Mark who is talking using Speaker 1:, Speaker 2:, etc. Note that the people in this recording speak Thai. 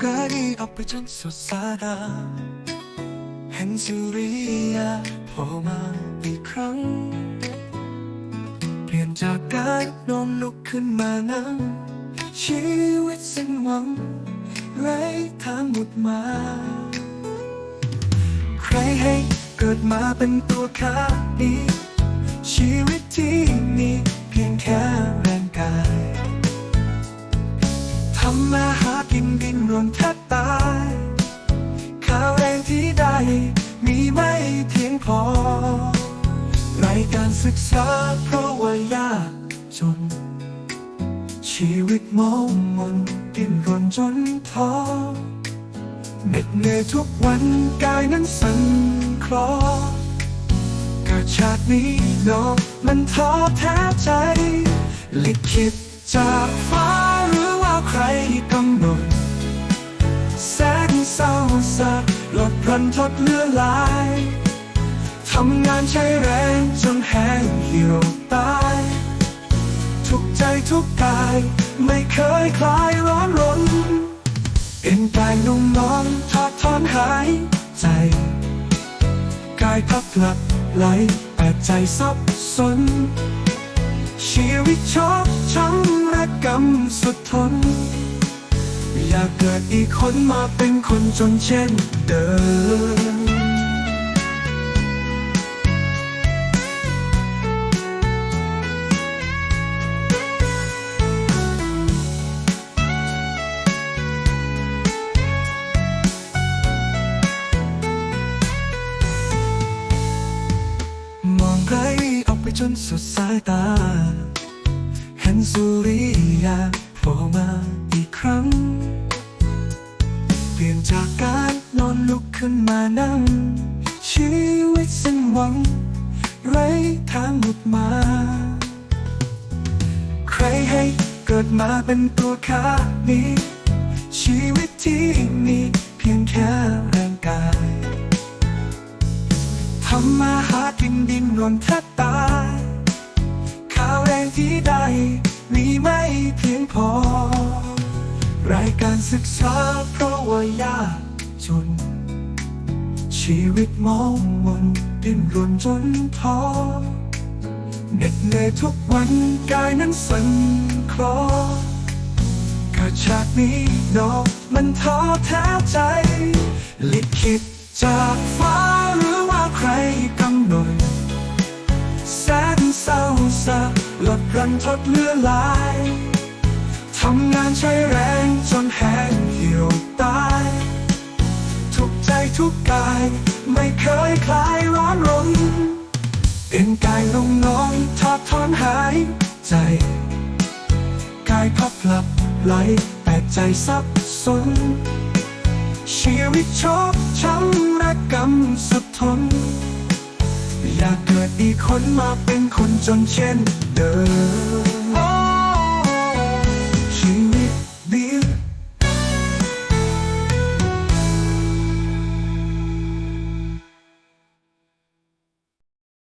Speaker 1: ไกลออกไปจนสดสายตาเห็นสุริยะโผล่มาอีกครั้ง เปลี่ยนจากการนอนลุกขึ้นมานั่งชีวิตสิ้นหวังไร้ทางหมุดมา ใครให้เกิดมาเป็นตัวข้านี้ ชีวิตที่มีเพียงแค่ มาหากินดินรนแทบตายข้าวแรงที่ได้มีไม่เพียงพอไรการศึกษาเพราะว่ายากจน ชีวิตมองมนดิ้นรนจนท้อเหน็ดเหนื่อยทุกวันกายนั้นสั่นคลอเกิดชาตินี้เนาะมันท้อแท้ใจ ลิขิตจากฟ้า รือว่กำหนด แสนเศร้าสักลดรันทดเลือลาย ทำงานใช้แรงจนแห้งเหี่ยวตาย ทุกใจทุกกายไม่เคยคลายร้อนรนเป็นกายนุ่มนอนทอดทอนหายใจ กายพับหลับไหลแปดใจสับสนชีวิตชอกช้ำและกำสุดทนากเกิดอีกคนมาเป็นคนจนเช่นเดิมมองไกลออกไปจนสุดสายตา เห็นสุริ นอนลุกขึ้นมานั่ง ชีวิตสิ้นหวัง ไร้ทางหลุดมา ใครให้เกิดมาเป็นตัวข้านี้ ชีวิตที่มีเพียงแค่แรงกายทำมาหากินดินรนแทบตายข้าวแรงที่ได้มีไม่เพียงพอ รายการศึกษาเพราะว่ายาก จน ชีวิตมองมนดิ้นรนจนท้อเหน็ดเหนื่อยทุกวันกายนั้นสั่นคลอกิดชาตินี้เนอกมันท้อแท้ใจ ลิขิตจากฟ้าหรือว่าใครกำหนดแสนเศร้าสักลดรันทดเลือลาย ทำงานใช้แรงจนแห้ง ทุกกาย ไม่เคยคลายร้อนรนเป็นกายลงนอนทอดทอนหายใจ กายพับหลับไหลแต่ใจสับสน ชีวิตชอกช้ำและกำสุดทน อยากเกิดอีกคนมาเป็นคนจนเช่นเดิม